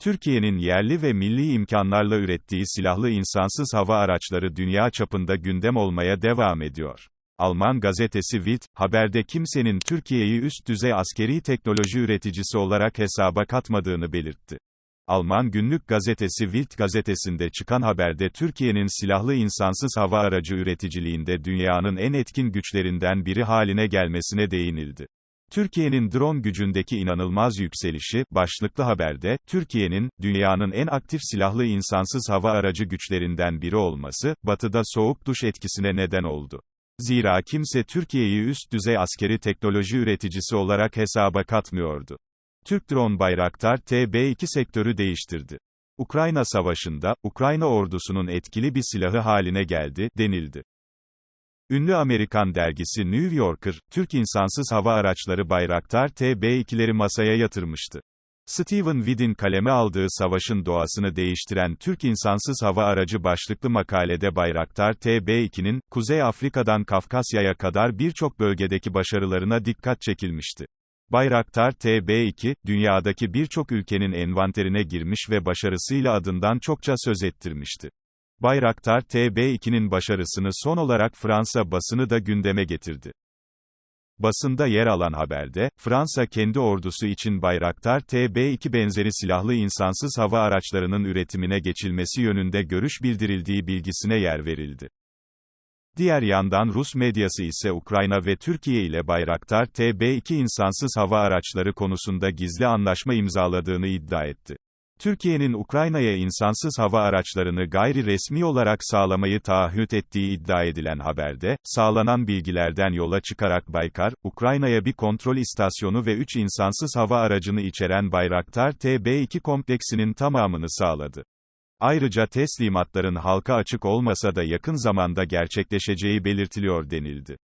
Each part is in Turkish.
Türkiye'nin yerli ve milli imkanlarla ürettiği silahlı insansız hava araçları dünya çapında gündem olmaya devam ediyor. Alman gazetesi Wild, haberde kimsenin Türkiye'yi üst düzey askeri teknoloji üreticisi olarak hesaba katmadığını belirtti. Alman günlük gazetesi Wild gazetesinde çıkan haberde Türkiye'nin silahlı insansız hava aracı üreticiliğinde dünyanın en etkin güçlerinden biri haline gelmesine değinildi. Türkiye'nin drone gücündeki inanılmaz yükselişi, başlıklı haberde, Türkiye'nin, dünyanın en aktif silahlı insansız hava aracı güçlerinden biri olması, batıda soğuk duş etkisine neden oldu. Zira kimse Türkiye'yi üst düzey askeri teknoloji üreticisi olarak hesaba katmıyordu. Türk drone Bayraktar TB2 sektörü değiştirdi. Ukrayna Savaşı'nda, Ukrayna ordusunun etkili bir silahı haline geldi, denildi. Ünlü Amerikan dergisi New Yorker, Türk insansız hava araçları Bayraktar TB2'leri masaya yatırmıştı. Steven Witt'in kaleme aldığı savaşın doğasını değiştiren Türk insansız hava aracı başlıklı makalede Bayraktar TB2'nin, Kuzey Afrika'dan Kafkasya'ya kadar birçok bölgedeki başarılarına dikkat çekilmişti. Bayraktar TB2, dünyadaki birçok ülkenin envanterine girmiş ve başarısıyla adından çokça söz ettirmişti. Bayraktar TB2'nin başarısını son olarak Fransa basını da gündeme getirdi. Basında yer alan haberde, Fransa kendi ordusu için Bayraktar TB2 benzeri silahlı insansız hava araçlarının üretimine geçilmesi yönünde görüş bildirildiği bilgisine yer verildi. Diğer yandan Rus medyası ise Ukrayna ve Türkiye ile Bayraktar TB2 insansız hava araçları konusunda gizli anlaşma imzaladığını iddia etti. Türkiye'nin Ukrayna'ya insansız hava araçlarını gayri resmi olarak sağlamayı taahhüt ettiği iddia edilen haberde, sağlanan bilgilerden yola çıkarak Baykar, Ukrayna'ya bir kontrol istasyonu ve 3 insansız hava aracını içeren Bayraktar TB2 kompleksinin tamamını sağladı. Ayrıca teslimatların halka açık olmasa da yakın zamanda gerçekleşeceği belirtiliyor denildi.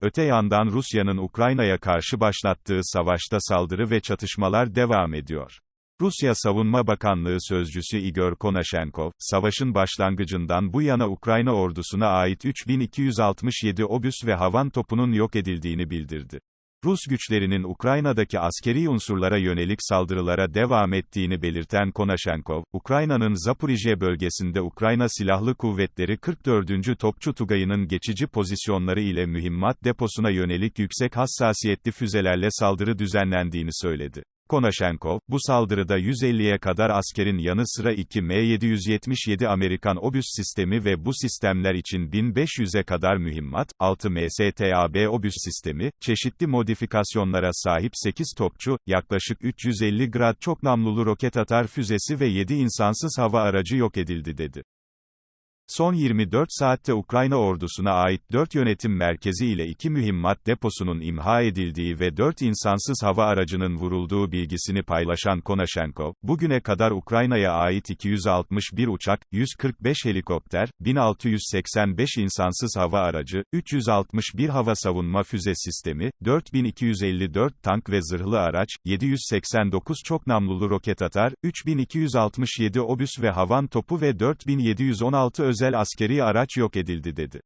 Öte yandan Rusya'nın Ukrayna'ya karşı başlattığı savaşta saldırı ve çatışmalar devam ediyor. Rusya Savunma Bakanlığı Sözcüsü Igor Konashenkov, savaşın başlangıcından bu yana Ukrayna ordusuna ait 3267 obüs ve havan topunun yok edildiğini bildirdi. Rus güçlerinin Ukrayna'daki askeri unsurlara yönelik saldırılara devam ettiğini belirten Konashenkov, Ukrayna'nın Zaporijye bölgesinde Ukrayna Silahlı Kuvvetleri 44. Topçu Tugayı'nın geçici pozisyonları ile mühimmat deposuna yönelik yüksek hassasiyetli füzelerle saldırı düzenlendiğini söyledi. Konashenkov, bu saldırıda 150'ye kadar askerin yanı sıra 2 M777 Amerikan obüs sistemi ve bu sistemler için 1500'e kadar mühimmat, 6 MSTAB obüs sistemi, çeşitli modifikasyonlara sahip 8 topçu, yaklaşık 350 grad çok namlulu roket atar füzesi ve 7 insansız hava aracı yok edildi dedi. Son 24 saatte Ukrayna ordusuna ait 4 yönetim merkezi ile 2 mühimmat deposunun imha edildiği ve 4 insansız hava aracının vurulduğu bilgisini paylaşan Konashenkov, bugüne kadar Ukrayna'ya ait 261 uçak, 145 helikopter, 1685 insansız hava aracı, 361 hava savunma füze sistemi, 4254 tank ve zırhlı araç, 789 çok namlulu roket atar, 3267 obüs ve havan topu ve 4716 özel askeri araç yok edildi dedi.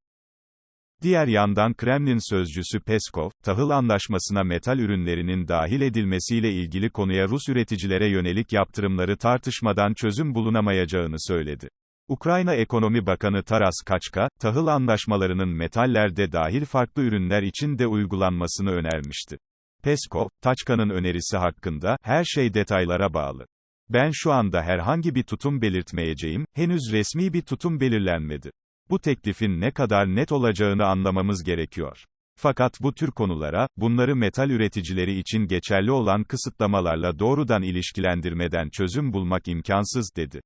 Diğer yandan Kremlin sözcüsü Peskov, tahıl anlaşmasına metal ürünlerinin dahil edilmesiyle ilgili konuya Rus üreticilere yönelik yaptırımları tartışmadan çözüm bulunamayacağını söyledi. Ukrayna Ekonomi Bakanı Taras Kaçka, tahıl anlaşmalarının metallerde dahil farklı ürünler için de uygulanmasını önermişti. Peskov, Taçka'nın önerisi hakkında, her şey detaylara bağlı. Ben şu anda herhangi bir tutum belirtmeyeceğim, henüz resmi bir tutum belirlenmedi. Bu teklifin ne kadar net olacağını anlamamız gerekiyor. Fakat bu tür konulara, bunları metal üreticileri için geçerli olan kısıtlamalarla doğrudan ilişkilendirmeden çözüm bulmak imkansız, dedi.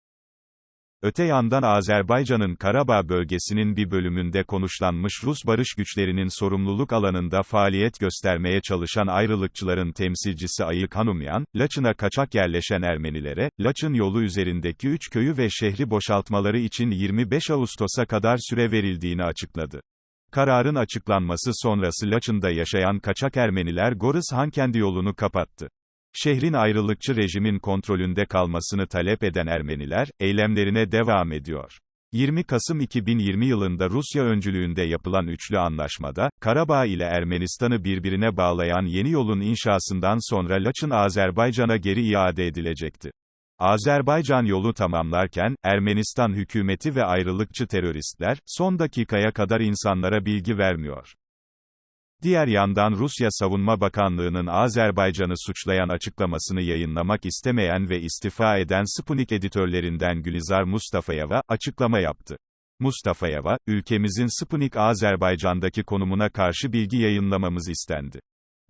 Öte yandan Azerbaycan'ın Karabağ bölgesinin bir bölümünde konuşlanmış Rus barış güçlerinin sorumluluk alanında faaliyet göstermeye çalışan ayrılıkçıların temsilcisi Ayık Hanumyan, Laçın'a kaçak yerleşen Ermenilere, Laçın yolu üzerindeki üç köyü ve şehri boşaltmaları için 25 Ağustos'a kadar süre verildiğini açıkladı. Kararın açıklanması sonrası Laçın'da yaşayan kaçak Ermeniler Goris Hankendi yolunu kapattı. Şehrin ayrılıkçı rejimin kontrolünde kalmasını talep eden Ermeniler, eylemlerine devam ediyor. 20 Kasım 2020 yılında Rusya öncülüğünde yapılan üçlü anlaşmada, Karabağ ile Ermenistan'ı birbirine bağlayan yeni yolun inşasından sonra Laçın Azerbaycan'a geri iade edilecekti. Azerbaycan yolu tamamlarken, Ermenistan hükümeti ve ayrılıkçı teröristler, son dakikaya kadar insanlara bilgi vermiyor. Diğer yandan Rusya Savunma Bakanlığı'nın Azerbaycan'ı suçlayan açıklamasını yayınlamak istemeyen ve istifa eden Sputnik editörlerinden Gülizar Mustafayeva, açıklama yaptı. Mustafayeva, ülkemizin Sputnik Azerbaycan'daki konumuna karşı bilgi yayınlamamız istendi.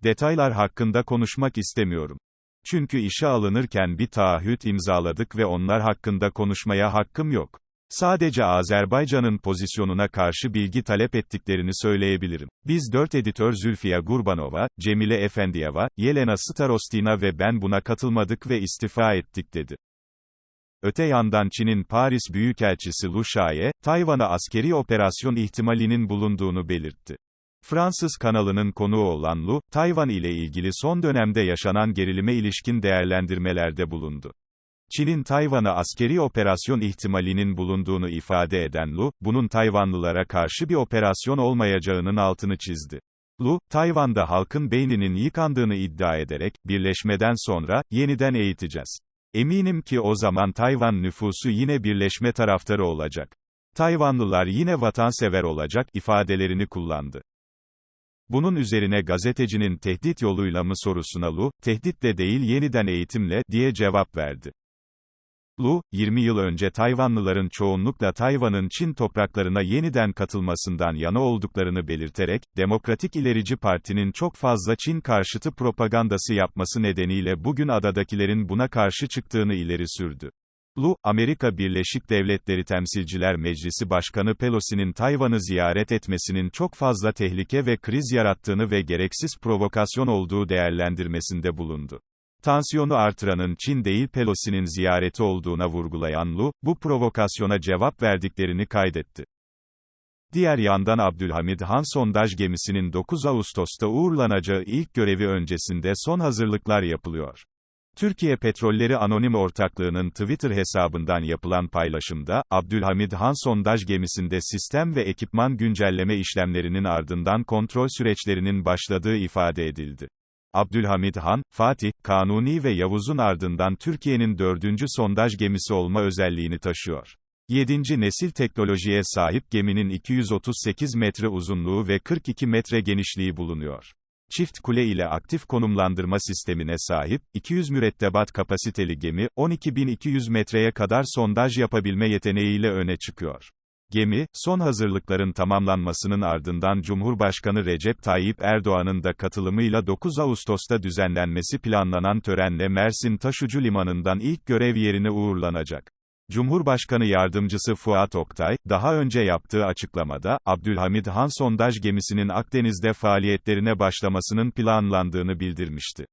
Detaylar hakkında konuşmak istemiyorum. Çünkü işe alınırken bir taahhüt imzaladık ve onlar hakkında konuşmaya hakkım yok. Sadece Azerbaycan'ın pozisyonuna karşı bilgi talep ettiklerini söyleyebilirim. Biz dört editör Zülfiye Gurbanova, Cemile Efendiyeva, Yelena Starostina ve ben buna katılmadık ve istifa ettik dedi. Öte yandan Çin'in Paris Büyükelçisi Lu Shaye, Tayvan'a askeri operasyon ihtimalinin bulunduğunu belirtti. Fransız kanalının konuğu olan Lu, Tayvan ile ilgili son dönemde yaşanan gerilime ilişkin değerlendirmelerde bulundu. Çin'in Tayvan'a askeri operasyon ihtimalinin bulunduğunu ifade eden Lu, bunun Tayvanlılara karşı bir operasyon olmayacağının altını çizdi. Lu, Tayvan'da halkın beyninin yıkandığını iddia ederek, birleşmeden sonra, yeniden eğiteceğiz. Eminim ki o zaman Tayvan nüfusu yine birleşme taraftarı olacak. Tayvanlılar yine vatansever olacak, ifadelerini kullandı. Bunun üzerine gazetecinin tehdit yoluyla mı sorusuna Lu, tehditle değil yeniden eğitimle, diye cevap verdi. Lu, 20 yıl önce Tayvanlıların çoğunlukla Tayvan'ın Çin topraklarına yeniden katılmasından yana olduklarını belirterek, Demokratik İlerici Parti'nin çok fazla Çin karşıtı propagandası yapması nedeniyle bugün adadakilerin buna karşı çıktığını ileri sürdü. Lu, Amerika Birleşik Devletleri Temsilciler Meclisi Başkanı Pelosi'nin Tayvan'ı ziyaret etmesinin çok fazla tehlike ve kriz yarattığını ve gereksiz provokasyon olduğu değerlendirmesinde bulundu. Tansiyonu artıranın Çin değil Pelosi'nin ziyareti olduğuna vurgulayan Lu, bu provokasyona cevap verdiklerini kaydetti. Diğer yandan Abdülhamid Han sondaj gemisinin 9 Ağustos'ta uğurlanacağı ilk görevi öncesinde son hazırlıklar yapılıyor. Türkiye Petrolleri Anonim Ortaklığı'nın Twitter hesabından yapılan paylaşımda, Abdülhamid Han sondaj gemisinde sistem ve ekipman güncelleme işlemlerinin ardından kontrol süreçlerinin başladığı ifade edildi. Abdülhamid Han, Fatih, Kanuni ve Yavuz'un ardından Türkiye'nin dördüncü sondaj gemisi olma özelliğini taşıyor. 7. nesil teknolojiye sahip geminin 238 metre uzunluğu ve 42 metre genişliği bulunuyor. Çift kule ile aktif konumlandırma sistemine sahip, 200 mürettebat kapasiteli gemi, 12.200 metreye kadar sondaj yapabilme yeteneğiyle öne çıkıyor. Gemi, son hazırlıkların tamamlanmasının ardından Cumhurbaşkanı Recep Tayyip Erdoğan'ın da katılımıyla 9 Ağustos'ta düzenlenmesi planlanan törenle Mersin Taşucu Limanı'ndan ilk görev yerine uğurlanacak. Cumhurbaşkanı Yardımcısı Fuat Oktay, daha önce yaptığı açıklamada, Abdülhamid Han sondaj gemisinin Akdeniz'de faaliyetlerine başlamasının planlandığını bildirmişti.